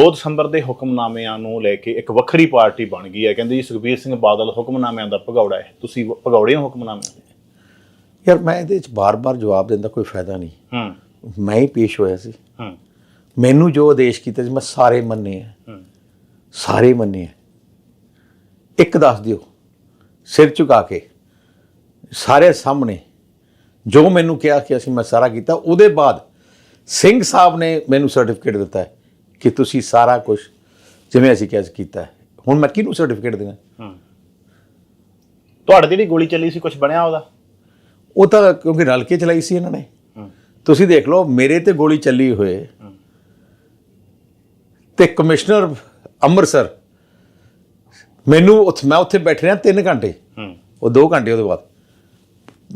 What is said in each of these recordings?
2 ਦਸੰਬਰ ਦੇ ਹੁਕਮਨਾਮਿਆਂ ਨੂੰ ਲੈ ਕੇ ਇੱਕ ਵੱਖਰੀ ਪਾਰਟੀ ਬਣ ਗਈ ਹੈ। ਕਹਿੰਦੇ ਜੀ ਸੁਖਬੀਰ ਸਿੰਘ ਬਾਦਲ ਹੁਕਮਨਾਮਿਆਂ ਦਾ ਭਗੌੜਾ ਹੈ। ਤੁਸੀਂ ਭਗੌੜੇ ਹੋ ਹੁਕਮਨਾਮਿਆਂ ਦੇ? ਯਾਰ ਮੈਂ ਇਹਦੇ ਵਿੱਚ ਬਾਰ-ਬਾਰ ਜਵਾਬ ਦੇਣ ਦਾ ਕੋਈ ਫਾਇਦਾ ਨਹੀਂ। ਹੂੰ। ਮੈਂ ਹੀ ਪੇਸ਼ ਹੋਇਆ ਸੀ। ਹੂੰ। ਮੈਨੂੰ ਜੋ ਆਦੇਸ਼ ਕੀਤੇ ਸੀ ਮੈਂ ਸਾਰੇ ਮੰਨੇ ਆ। ਹੂੰ। ਸਾਰੇ ਮੰਨੇ ਆ। ਇੱਕ ਦੱਸ ਦਿਓ। ਸਿਰ ਝੁਕਾ ਕੇ। ਸਾਰੇ ਸਾਹਮਣੇ। ਜੋ ਮੈਨੂੰ ਕਿਹਾ ਕਿ ਅਸੀਂ ਮੈਂ ਸਾਰਾ ਕੀਤਾ ਉਹਦੇ ਬਾਅਦ ਸਿੰਘ ਸਾਹਿਬ ਨੇ ਮੈਨੂੰ ਸਰਟੀਫਿਕੇਟ ਦਿੱਤਾ ਹੈ। ਕਿ ਤੁਸੀਂ ਸਾਰਾ ਕੁਝ ਜਿਵੇਂ ਅਸੀਂ ਕਿਹਾ ਸੀ ਕੀਤਾ ਹੁਣ ਮੈਂ ਕਿਹਨੂੰ ਸਰਟੀਫਿਕੇਟ ਦੇਵਾਂ? ਹੂੰ। ਤੁਹਾਡੇ ਜਿਹੜੀ ਗੋਲੀ ਚੱਲੀ ਸੀ ਕੁਝ ਬਣਿਆ ਉਹਦਾ? ਉਹ ਤਾਂ ਕਿਉਂਕਿ ਰਲ ਕੇ ਚਲਾਈ ਸੀ ਇਹਨਾਂ ਨੇ। ਤੁਸੀਂ ਦੇਖ ਲਓ ਮੇਰੇ ਤੇ ਗੋਲੀ ਚੱਲੀ ਹੋਏ। ਤੇ ਕਮਿਸ਼ਨਰ ਅੰਮ੍ਰਿਤਸਰ ਮੈਨੂੰ ਉੱਥੇ ਮੈਂ ਉੱਥੇ ਬੈਠ ਰਿਹਾ 3 ਘੰਟੇ। ਹੂੰ। ਉਹ 2 ਘੰਟੇ ਉਹਦੇ ਬਾਅਦ।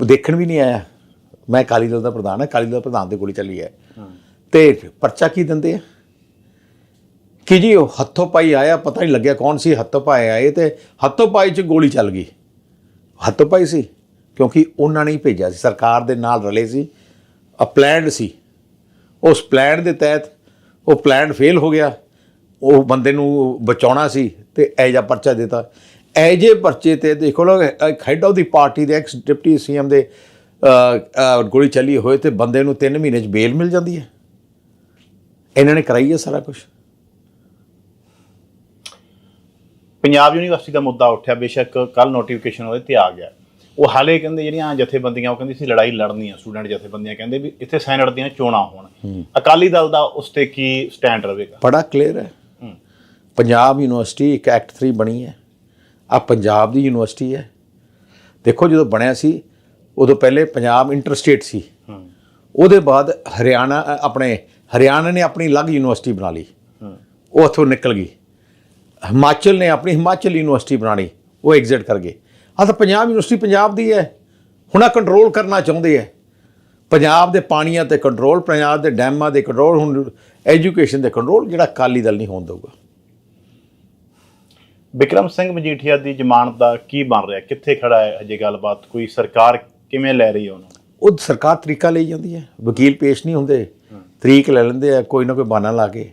ਦੇਖਣ ਵੀ ਨਹੀਂ ਆਇਆ। ਮੈਂ ਅਕਾਲੀ ਦਲ ਦਾ ਪ੍ਰਧਾਨ ਹਾਂ ਅਕਾਲੀ ਦਲ ਪ੍ਰਧਾਨ ਤੇ ਗੋਲੀ ਚੱਲੀ ਹੈ। ਹੂੰ। ਤੇ ਪਰਚਾ ਕੀ ਦਿੰਦੇ ਆ? ਕਿ ਜੀ ਉਹ ਹੱਥੋਂ ਪਾਈ ਆਇਆ, ਪਤਾ ਨਹੀਂ ਲੱਗਿਆ ਕੌਣ ਸੀ, ਹੱਥੋਂ ਪਾਈ ਆਏ ਤੇ ਹੱਥੋਂ ਪਾਈ 'ਚ ਗੋਲੀ ਚੱਲ ਗਈ। ਹੱਥੋਂ ਪਾਈ ਸੀ, ਕਿਉਂਕਿ ਉਹਨਾਂ ਨੇ ਹੀ ਭੇਜਿਆ ਸੀ, ਸਰਕਾਰ ਦੇ ਨਾਲ ਰਲੇ ਸੀ, ਅ ਪਲਾਨਡ ਸੀ। ਉਸ ਪਲਾਨ ਦੇ ਤਹਿਤ ਉਹ ਪਲਾਨ ਫੇਲ ਹੋ ਗਿਆ, ਉਹ ਬੰਦੇ ਨੂੰ ਬਚਾਉਣਾ ਸੀ ਤੇ ਐਜਾ ਪਰਚਾ ਦਿੱਤਾ। ਐਜੇ ਪਰਚੇ ਤੇ ਦੇਖੋ ਲੋ ਹੈਡ ਆਫ ਦੀ ਪਾਰਟੀ ਦੇ ਐਕਸ ਡਿਪਟੀ ਸੀਐਮ ਦੇ ਗੋਲੀ ਚੱਲੀ ਹੋਏ ਤੇ ਬੰਦੇ ਨੂੰ 3 ਮਹੀਨੇ 'ਚ ਬੇਲ ਮਿਲ ਜਾਂਦੀ ਹੈ। ਇਹਨਾਂ ਨੇ ਕਰਾਈ ਹੈ ਸਾਰਾ ਕੁਝ ਪੰਜਾਬ ਯੂਨੀਵਰਸਿਟੀ ਦਾ ਮੁੱਦਾ ਉੱਠਿਆ ਬੇਸ਼ੱਕ ਕੱਲ ਨੋਟੀਫਿਕੇਸ਼ਨ ਉਹਦੇ ਤੇ ਆ ਗਿਆ। ਉਹ ਹਾਲੇ ਕਹਿੰਦੇ ਜਿਹੜੀਆਂ ਜਥੇਬੰਦੀਆਂ ਉਹ ਕਹਿੰਦੀ ਸੀ ਲੜਾਈ ਲੜਨੀ ਆ ਸਟੂਡੈਂਟ ਜਥੇਬੰਦੀਆਂ ਕਹਿੰਦੇ ਵੀ ਇੱਥੇ ਸੈਨੇਟ ਦੀਆਂ ਚੋਣਾਂ ਹੋਣ। ਅਕਾਲੀ ਦਲ ਦਾ ਉਸ ਤੇ ਕੀ ਸਟੈਂਡ ਰਹੇਗਾ? ਬੜਾ ਕਲੀਅਰ ਹੈ। ਪੰਜਾਬ ਯੂਨੀਵਰਸਿਟੀ ਇੱਕ ਐਕਟ 3 ਬਣੀ ਹੈ। ਆ ਪੰਜਾਬ ਦੀ ਯੂਨੀਵਰਸਿਟੀ ਹੈ। ਦੇਖੋ ਜਦੋਂ ਬਣਿਆ ਸੀ ਉਦੋਂ ਪਹਿਲੇ ਪੰਜਾਬ ਇੰਟਰਸਟੇਟ ਸੀ। ਹੂੰ। ਉਹਦੇ ਬਾਅਦ ਹਰਿਆਣਾ ਆਪਣੇ ਹਰਿਆਣਾ ਨੇ ਆਪਣੀ ਅਲੱਗ ਯੂਨੀਵਰਸਿਟੀ ਬਣਾ ਲਈ। ਉਹ ਉੱਥੋਂ ਨਿਕਲ ਗਈ। ਹਿਮਾਚਲ ਨੇ ਆਪਣੀ ਹਿਮਾਚਲ ਯੂਨੀਵਰਸਿਟੀ ਬਣਾ ਲਈ ਉਹ ਐਗਜ਼ਿਟ ਕਰ ਗਏ। ਆ ਤਾਂ ਪੰਜਾਬ ਯੂਨੀਵਰਸਿਟੀ ਪੰਜਾਬ ਦੀ ਹੈ। ਹੁਣ ਆ ਕੰਟਰੋਲ ਕਰਨਾ ਚਾਹੁੰਦੇ ਹੈ। ਪੰਜਾਬ ਦੇ ਪਾਣੀਆਂ ਤੇ ਕੰਟਰੋਲ ਪੰਜਾਬ ਦੇ ਡੈਮਾਂ ਦੇ ਕੰਟਰੋਲ ਹੁਣ ਐਜੂਕੇਸ਼ਨ ਦੇ ਕੰਟਰੋਲ ਜਿਹੜਾ ਅਕਾਲੀ ਦਲ ਨਹੀਂ ਹੋਣ ਦਊਗਾ। ਵਿਕਰਮ ਸਿੰਘ ਮਜੀਠੀਆ ਦੀ ਜ਼ਮਾਨਤ ਦਾ ਕੀ ਬਣ ਰਿਹਾ? ਕਿੱਥੇ ਖੜਾ ਹੈ ਅਜੇ ਗੱਲਬਾਤ? ਕੋਈ ਸਰਕਾਰ ਕਿਵੇਂ ਲੈ ਰਹੀ ਹੈ ਉਹਨੂੰ? ਉਹ ਸਰਕਾਰ ਤਰੀਕਾ ਲਈ ਜਾਂਦੀ ਹੈ। ਵਕੀਲ ਪੇਸ਼ ਨਹੀਂ ਹੁੰਦੇ। ਤਰੀਕ ਲੈ ਲੈਂਦੇ ਆ ਕੋਈ ਨਾ ਕੋਈ ਬਹਾਨਾ ਲਾ ਕੇ।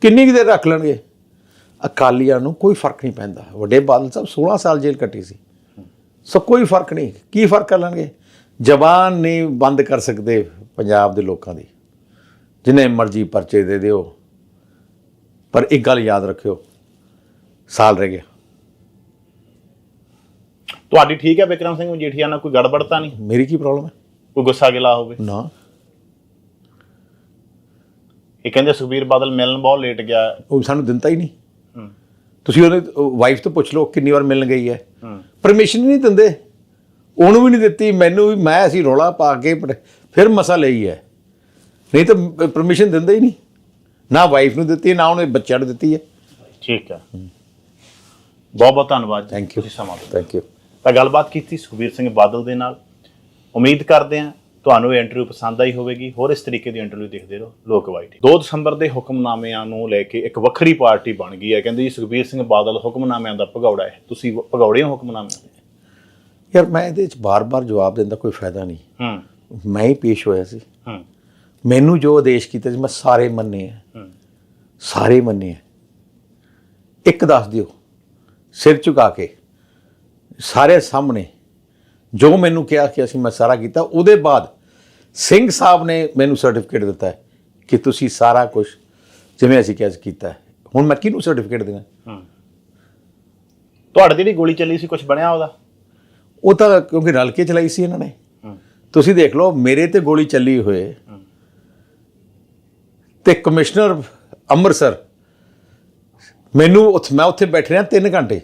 ਕਿੰਨੀ ਕੁ ਦੇਰ ਰੱਖ ਲੈਣਗੇ? ਅਕਾਲੀਆਂ ਨੂੰ ਕੋਈ ਫ਼ਰਕ ਨਹੀਂ ਪੈਂਦਾ। ਵੱਡੇ ਬਾਦਲ ਸਾਹਿਬ 16 ਸਾਲ ਜੇਲ੍ਹ ਕੱਟੀ ਸੀ। ਸੋ ਕੋਈ ਫ਼ਰਕ ਨਹੀਂ। ਕੀ ਫ਼ਰਕ ਕਰ ਲੈਣਗੇ? ਜ਼ਬਾਨ ਨਹੀਂ ਬੰਦ ਕਰ ਸਕਦੇ ਪੰਜਾਬ ਦੇ ਲੋਕਾਂ ਦੀ। ਜਿੰਨੇ ਮਰਜ਼ੀ ਪਰਚੇ ਦੇ ਦਿਓ। ਪਰ ਇੱਕ ਗੱਲ ਯਾਦ ਰੱਖਿਓ ਸਾਲ ਰਹਿ ਗਿਆ। ਤੁਹਾਡੀ ਠੀਕ ਹੈ ਵਿਕਰਮ ਸਿੰਘ ਮਜੀਠੀਆ ਨਾਲ ਕੋਈ ਗੜਬੜ ਤਾਂ ਨਹੀਂ? ਮੇਰੀ ਕੀ ਪ੍ਰੋਬਲਮ ਹੈ? ਕੋਈ ਗੁੱਸਾ ਗਿਲਾ ਹੋਵੇ? ਨਾ। ਇਹ ਕਹਿੰਦੇ ਸੁਖਬੀਰ ਬਾਦਲ ਮਿਲਣ ਬਹੁਤ ਲੇਟ ਗਿਆ। ਉਹ ਸਾਨੂੰ ਦਿੰਦਾ ਹੀ ਨਹੀਂ। ਤੁਸੀਂ ਉਹਦੇ ਵਾਈਫ ਤੋਂ ਪੁੱਛ ਲਓ ਕਿੰਨੀ ਵਾਰ ਮਿਲਣ ਗਈ ਹੈ। ਹੂੰ। ਪਰਮਿਸ਼ਨ ਨਹੀਂ ਦਿੰਦੇ। ਉਹਨੂੰ ਵੀ ਨਹੀਂ ਦਿੱਤੀ ਮੈਨੂੰ ਵੀ ਮੈਂ ਅਸੀਂ ਰੋਲਾ ਪਾ ਕੇ ਫਿਰ ਮਸਾ ਲਈ ਹੈ। ਨਹੀਂ ਤਾਂ ਪਰਮਿਸ਼ਨ ਦਿੰਦੇ ਹੀ ਨਹੀਂ। ਨਾ ਵਾਈਫ ਨੂੰ ਦਿੱਤੀ ਨਾ ਉਹਨੇ ਬੱਚਿਆਂ ਨੂੰ ਦਿੱਤੀ ਹੈ। ਠੀਕ ਹੈ। ਬਹੁਤ ਬਹੁਤ ਧੰਨਵਾਦ you. ਤੁਸੀਂ ਸਮਾਂ ਦਿੱਤਾ। ਥੈਂਕ ਯੂ ਤਾਂ ਗੱਲਬਾਤ ਕੀਤੀ ਸੁਖਬੀਰ ਸਿੰਘ ਬਾਦਲ ਦੇ ਨਾਲ। ਉਮੀਦ ਕਰਦੇ ਹਾਂ ਤੁਹਾਨੂੰ ਇਹ ਇੰਟਰਵਿਊ ਪਸੰਦ ਆਈ ਹੋਵੇਗੀ। ਹੋਰ ਇਸ ਤਰੀਕੇ ਦੀ ਇੰਟਰਵਿਊ ਦੇਖਦੇ ਰਹੋ। ਲੋਕ ਵਾਈਟ 2 ਦਸੰਬਰ ਦੇ ਹੁਕਮਨਾਮਿਆਂ ਨੂੰ ਲੈ ਕੇ ਇੱਕ ਵੱਖਰੀ ਪਾਰਟੀ ਬਣ ਗਈ ਹੈ। ਕਹਿੰਦੇ ਜੀ ਸੁਖਬੀਰ ਸਿੰਘ ਬਾਦਲ ਹੁਕਮਨਾਮਿਆਂ ਦਾ ਭਗੌੜਾ ਹੈ। ਤੁਸੀਂ ਭਗੌੜੇ ਹੋ ਹੁਕਮਨਾਮਿਆਂ ਦੇ? ਯਾਰ ਮੈਂ ਇਹਦੇ ਵਿੱਚ ਬਾਰ-ਬਾਰ ਜਵਾਬ ਦੇਣ ਦਾ ਕੋਈ ਫਾਇਦਾ ਨਹੀਂ। ਹੂੰ। ਮੈਂ ਹੀ ਪੇਸ਼ ਹੋਇਆ ਸੀ। ਹੂੰ। ਮੈਨੂੰ ਜੋ ਆਦੇਸ਼ ਕੀਤੇ ਸੀ ਮੈਂ ਸਾਰੇ ਮੰਨੇ ਆ। ਹੂੰ। ਸਾਰੇ ਮੰਨੇ ਆ। ਇੱਕ ਦੱਸ ਦਿਓ। ਸਿਰ ਝੁਕਾ ਕੇ। ਸਾਰੇ ਸਾਹਮਣੇ ਜੋ ਮੈਨੂੰ ਕਿਹਾ ਕਿ ਅਸੀਂ ਮੈਂ ਸਾਰਾ ਕੀਤਾ ਉਹਦੇ ਬਾਅਦ ਸਿੰਘ ਸਾਹਿਬ ਨੇ ਮੈਨੂੰ ਸਰਟੀਫਿਕੇਟ ਦਿੱਤਾ ਹੈ ਕਿ ਤੁਸੀਂ ਸਾਰਾ ਕੁਝ ਜਿਵੇਂ ਅਸੀਂ ਕਿਹਾ ਸੀ ਕੀਤਾ ਹੈ। ਹੁਣ ਮੈਂ ਕਿਹਨੂੰ ਸਰਟੀਫਿਕੇਟ ਦੇਵਾਂ? ਹੂੰ। ਤੁਹਾਡੇ ਜਿਹੜੀ ਗੋਲੀ ਚੱਲੀ ਸੀ ਕੁਝ ਬਣਿਆ ਉਹਦਾ? ਉਹ ਤਾਂ ਕਿਉਂਕਿ ਰਲ ਕੇ ਚਲਾਈ ਸੀ ਇਹਨਾਂ ਨੇ। ਤੁਸੀਂ ਦੇਖ ਲਓ ਮੇਰੇ ਤੇ ਗੋਲੀ ਚੱਲੀ ਹੋਏ। ਤੇ ਕਮਿਸ਼ਨਰ ਅੰਮ੍ਰਿਤਸਰ ਮੈਨੂੰ ਉੱਥੇ ਮੈਂ ਉੱਥੇ ਬੈਠ ਰਿਹਾ 3 ਘੰਟੇ।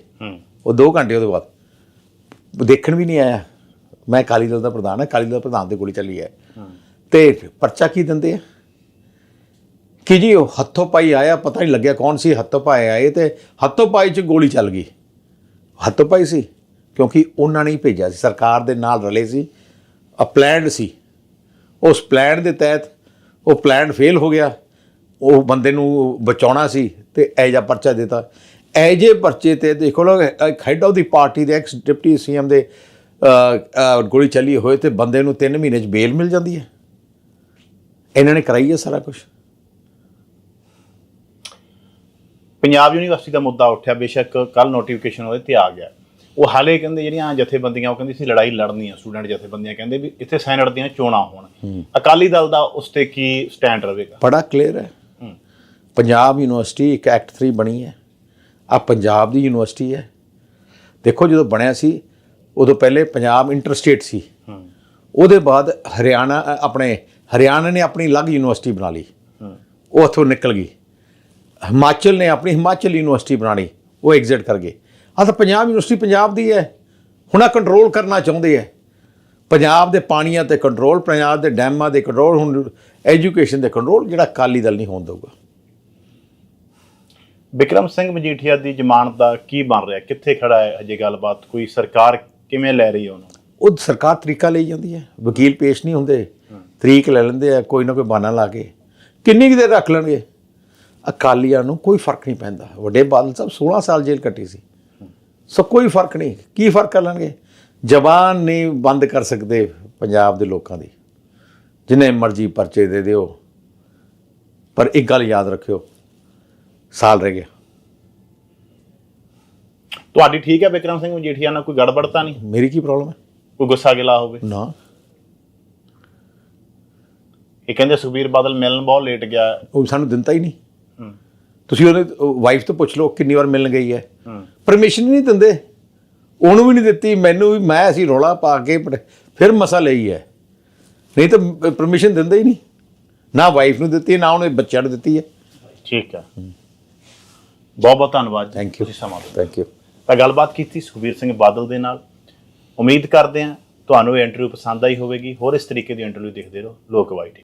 ਉਹ 2 ਘੰਟੇ ਉਹਦੇ ਬਾਅਦ। ਦੇਖਣ ਵੀ ਨਹੀਂ ਆਇਆ। ਮੈਂ ਅਕਾਲੀ ਦਲ ਦਾ ਪ੍ਰਧਾਨ ਹਾਂ ਅਕਾਲੀ ਦਲ ਪ੍ਰਧਾਨ ਤੇ ਗੋਲੀ ਚੱਲੀ ਹੈ। ਤੇ ਪਰਚਾ ਕੀ ਦਿੰਦੇ ਆ? ਕਿ ਜੀ ਉਹ ਹੱਥੋਂ ਪਾਈ ਆਇਆ ਪਤਾ ਨਹੀਂ ਲੱਗਿਆ ਕੌਣ ਸੀ ਹੱਥੋਂ ਪਾਈ ਆਏ ਤੇ ਹੱਥੋਂ ਪਾਈ 'ਚ ਗੋਲੀ ਚੱਲ ਗਈ। ਹੱਥੋਂ ਪਾਈ ਸੀ ਕਿਉਂਕਿ ਉਹਨਾਂ ਨੇ ਹੀ ਭੇਜਿਆ ਸੀ। ਸਰਕਾਰ ਦੇ ਨਾਲ ਰਲੇ ਸੀ ਅ ਪਲਾਨਡ ਸੀ। ਉਸ ਪਲਾਨ ਦੇ ਤਹਿਤ ਉਹ ਪਲਾਨ ਫੇਲ ਹੋ ਗਿਆ ਉਹ ਬੰਦੇ ਨੂੰ ਬਚਾਉਣਾ ਸੀ ਤੇ ਐਜਾ ਪਰਚਾ ਦਿੱਤਾ। ਐਜੇ ਪਰਚੇ ਤੇ ਦੇਖੋ ਲੋ ਹੈਡ ਆਫ ਦੀ ਪਾਰਟੀ ਦੇ ਐਕਸ ਡਿਪਟੀ ਸੀਐਮ ਦੇ ਗੋਲੀ ਚੱਲੀ ਹੋਏ ਤੇ ਬੰਦੇ ਨੂੰ 3 ਮਹੀਨੇ 'ਚ ਬੇਲ ਮਿਲ ਜਾਂਦੀ ਹੈ। ਇਹਨਾਂ ਨੇ ਕਰਾਈ ਹੈ ਸਾਰਾ ਕੁਝ ਪੰਜਾਬ ਯੂਨੀਵਰਸਿਟੀ ਦਾ ਮੁੱਦਾ ਉੱਠਿਆ ਬੇਸ਼ੱਕ ਕੱਲ ਨੋਟੀਫਿਕੇਸ਼ਨ ਉਹਦੇ ਤੇ ਆ ਗਿਆ। ਉਹ ਹਾਲੇ ਕਹਿੰਦੇ ਜਿਹੜੀਆਂ ਜਥੇਬੰਦੀਆਂ ਉਹ ਕਹਿੰਦੀ ਸੀ ਲੜਾਈ ਲੜਨੀ ਆ ਸਟੂਡੈਂਟ ਜਥੇਬੰਦੀਆਂ ਕਹਿੰਦੇ ਵੀ ਇੱਥੇ ਸੈਨੇਟ ਦੀਆਂ ਚੋਣਾਂ ਹੋਣ। ਅਕਾਲੀ ਦਲ ਦਾ ਉਸ ਤੇ ਕੀ ਸਟੈਂਡ ਰਹੇਗਾ? ਬੜਾ ਕਲੀਅਰ ਹੈ। ਹੂੰ। ਪੰਜਾਬ ਯੂਨੀਵਰਸਿਟੀ ਇੱਕ ਐਕਟ 3 ਬਣੀ ਹੈ। ਆ ਪੰਜਾਬ ਦੀ ਯੂਨੀਵਰਸਿਟੀ ਹੈ। ਦੇਖੋ ਜਦੋਂ ਬਣਿਆ ਸੀ ਉਦੋਂ ਪਹਿਲੇ ਪੰਜਾਬ ਇੰਟਰਸਟੇਟ ਸੀ। ਹੂੰ। ਉਹਦੇ ਬਾਅਦ ਹਰਿਆਣਾ ਆਪਣੇ ਹਰਿਆਣਾ ਨੇ ਆਪਣੀ ਅਲੱਗ ਯੂਨੀਵਰਸਿਟੀ ਬਣਾ ਲਈ। ਉਹ ਉੱਥੋਂ ਨਿਕਲ ਗਈ। ਹਿਮਾਚਲ ਨੇ ਆਪਣੀ ਹਿਮਾਚਲ ਯੂਨੀਵਰਸਿਟੀ ਬਣਾ ਲਈ। ਉਹ ਐਗਜ਼ਿਟ ਕਰ ਗਏ। ਆ ਤਾਂ ਪੰਜਾਬ ਯੂਨੀਵਰਸਿਟੀ ਪੰਜਾਬ ਦੀ ਹੈ। ਹੁਣ ਆ ਕੰਟਰੋਲ ਕਰਨਾ ਚਾਹੁੰਦੇ ਹੈ। ਪੰਜਾਬ ਦੇ ਪਾਣੀਆਂ ਤੇ ਕੰਟਰੋਲ ਪੰਜਾਬ ਦੇ ਡੈਮਾਂ ਦੇ ਕੰਟਰੋਲ ਹੁਣ ਐਜੂਕੇਸ਼ਨ ਦੇ ਕੰਟਰੋਲ ਜਿਹੜਾ ਅਕਾਲੀ ਦਲ ਨਹੀਂ ਹੋਣ ਦਊਗਾ। ਵਿਕਰਮ ਸਿੰਘ ਮਜੀਠੀਆ ਦੀ ਜ਼ਮਾਨਤ ਦਾ ਕੀ ਬਣ ਰਿਹਾ? ਕਿੱਥੇ ਖੜਾ ਹੈ ਅਜੇ ਗੱਲਬਾਤ? ਕੋਈ ਸਰਕਾਰ ਕਿਵੇਂ ਲੈ ਰਹੀ ਹੈ ਉਹਨੂੰ? ਉਹ ਸਰਕਾਰ ਤਰੀਕਾ ਲਈ ਜਾਂਦੀ ਹੈ। ਵਕੀਲ ਪੇਸ਼ ਨਹੀਂ ਹੁੰਦੇ। ਤਰੀਕ ਲੈ ਲੈਂਦੇ ਆ ਕੋਈ ਨਾ ਕੋਈ ਬਹਾਨਾ ਲਾ ਕੇ। ਕਿੰਨੀ ਕੁ ਦੇਰ ਰੱਖ ਲੈਣਗੇ? ਅਕਾਲੀਆਂ ਨੂੰ ਕੋਈ ਫ਼ਰਕ ਨਹੀਂ ਪੈਂਦਾ। ਵੱਡੇ ਬਾਦਲ ਸਾਹਿਬ 16 ਸਾਲ ਜੇਲ੍ਹ ਕੱਟੀ ਸੀ। ਸੋ ਕੋਈ ਫ਼ਰਕ ਨਹੀਂ। ਕੀ ਫ਼ਰਕ ਕਰ ਲੈਣਗੇ? ਜ਼ਬਾਨ ਨਹੀਂ ਬੰਦ ਕਰ ਸਕਦੇ ਪੰਜਾਬ ਦੇ ਲੋਕਾਂ ਦੀ। ਜਿੰਨੇ ਮਰਜ਼ੀ ਪਰਚੇ ਦੇ ਦਿਓ। ਪਰ ਇੱਕ ਗੱਲ ਯਾਦ ਰੱਖਿਓ। ਸਾਲ ਰਹਿ ਗਿਆ। ਤੁਹਾਡੀ ਠੀਕ ਹੈ ਵਿਕਰਮ ਸਿੰਘ ਮਜੀਠੀਆ ਨਾਲ ਕੋਈ ਗੜਬੜ ਤਾਂ ਨਹੀਂ? ਮੇਰੀ ਕੀ ਪ੍ਰੋਬਲਮ ਹੈ? ਕੋਈ ਗੁੱਸਾ ਗਿਲਾ ਹੋਵੇ? ਨਾ। ਇਹ ਕਹਿੰਦੇ ਸੁਖਬੀਰ ਬਾਦਲ ਮਿਲਣ ਬਹੁਤ ਲੇਟ ਗਿਆ। ਉਹ ਸਾਨੂੰ ਦਿੰਦਾ ਹੀ ਨਹੀਂ। ਤੁਸੀਂ ਉਹਨੇ ਵਾਈਫ ਤੋਂ ਪੁੱਛ ਲਓ ਕਿੰਨੀ ਵਾਰ ਮਿਲਣ ਗਈ ਹੈ। ਪਰਮਿਸ਼ਨ ਹੀ ਨਹੀਂ ਦਿੰਦੇ। ਉਹਨੂੰ ਵੀ ਨਹੀਂ ਦਿੱਤੀ ਮੈਨੂੰ ਵੀ ਮੈਂ ਅਸੀਂ ਰੋਲਾ ਪਾ ਕੇ ਫਿਰ ਮਸਾ ਲਈ ਹੈ। ਨਹੀਂ ਤਾਂ ਪਰਮਿਸ਼ਨ ਦਿੰਦੇ ਹੀ ਨਹੀਂ। ਨਾ ਵਾਈਫ ਨੂੰ ਦਿੱਤੀ ਨਾ ਉਹਨੇ ਬੱਚਿਆਂ ਨੂੰ ਦਿੱਤੀ ਹੈ। ਠੀਕ ਹੈ। ਬਹੁਤ ਬਹੁਤ ਧੰਨਵਾਦ you. ਤੁਸੀਂ ਸਮਾਂ ਥੈਂਕ ਯੂ ਤਾਂ ਗੱਲਬਾਤ ਕੀਤੀ ਸੁਖਬੀਰ ਸਿੰਘ ਬਾਦਲ ਦੇ ਨਾਲ। ਉਮੀਦ ਕਰਦੇ ਹਾਂ ਤੁਹਾਨੂੰ ਇਹ ਇੰਟਰਵਿਊ ਪਸੰਦ ਆਈ ਹੋਵੇਗੀ। ਹੋਰ ਇਸ ਤਰੀਕੇ ਦੀ ਇੰਟਰਵਿਊ ਦੇਖਦੇ ਰਹੋ। ਲੋਕ ਵਾਈਟ